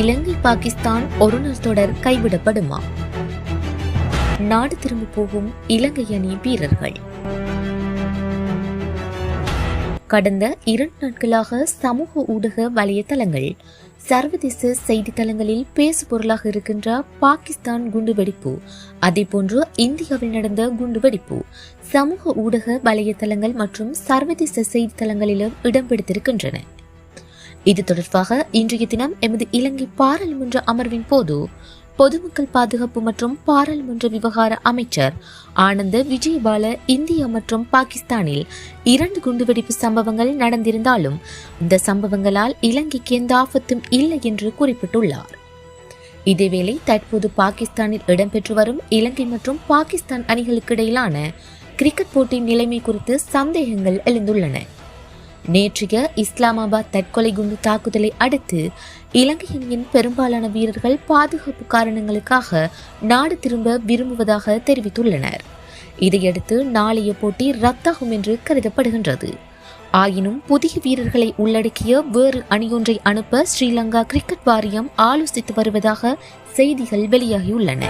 இலங்கை பாகிஸ்தான் ஒருநாள் தொடர் கைவிடப்படுமா? நாடு திரும்ப போகும் இலங்கை அணி வீரர்கள். கடந்த இரண்டு நாட்களாக சமூக ஊடக வலைத்தளங்கள் சர்வதேச செய்தித்தளங்களில் பேசுபொருளாக இருக்கின்ற பாகிஸ்தான் குண்டுவெடிப்பு அதேபோன்று இந்தியாவில் நடந்த குண்டுவெடிப்பு சமூக ஊடக வலைத்தளங்கள் மற்றும் சர்வதேச செய்தித்தளங்களிலும் இடம்பெடுத்திருக்கின்றன. இது தொடர்பாக இன்றைய தினம் எமது இலங்கை பாராளுமன்ற அமர்வின் போது பொதுமக்கள் பாதுகாப்பு மற்றும் பாராளுமன்ற விவகார அமைச்சர் ஆனந்த விஜயபால இந்தியா மற்றும் பாகிஸ்தானில் இரண்டு குண்டுவெடிப்பு சம்பவங்கள் நடந்திருந்தாலும் இந்த சம்பவங்களால் இலங்கைக்கு எந்த ஆபத்தும் இல்லை என்று குறிப்பிட்டுள்ளார். இதேவேளை தற்போது பாகிஸ்தானில் இடம்பெற்று வரும் இலங்கை மற்றும் பாகிஸ்தான் அணிகளுக்கு இடையிலான கிரிக்கெட் போட்டி நிலைமை குறித்து சந்தேகங்கள் எழுந்துள்ளன. நேற்றைய இஸ்லாமாபாத் தற்கொலை குண்டு தாக்குதலை அடுத்து இலங்கை அணியின் பெரும்பாலான வீரர்கள் பாதுகாப்பு காரணங்களுக்காக நாடு திரும்ப விரும்புவதாக தெரிவித்துள்ளனர். இதையடுத்து நாளைய போட்டி ரத்தாகும் என்று கருதப்படுகின்றது. ஆயினும் புதிய வீரர்களை உள்ளடக்கிய வேறு அணியொன்றை அனுப்ப ஸ்ரீலங்கா கிரிக்கெட் வாரியம் ஆலோசித்து வருவதாக செய்திகள் வெளியாகியுள்ளன.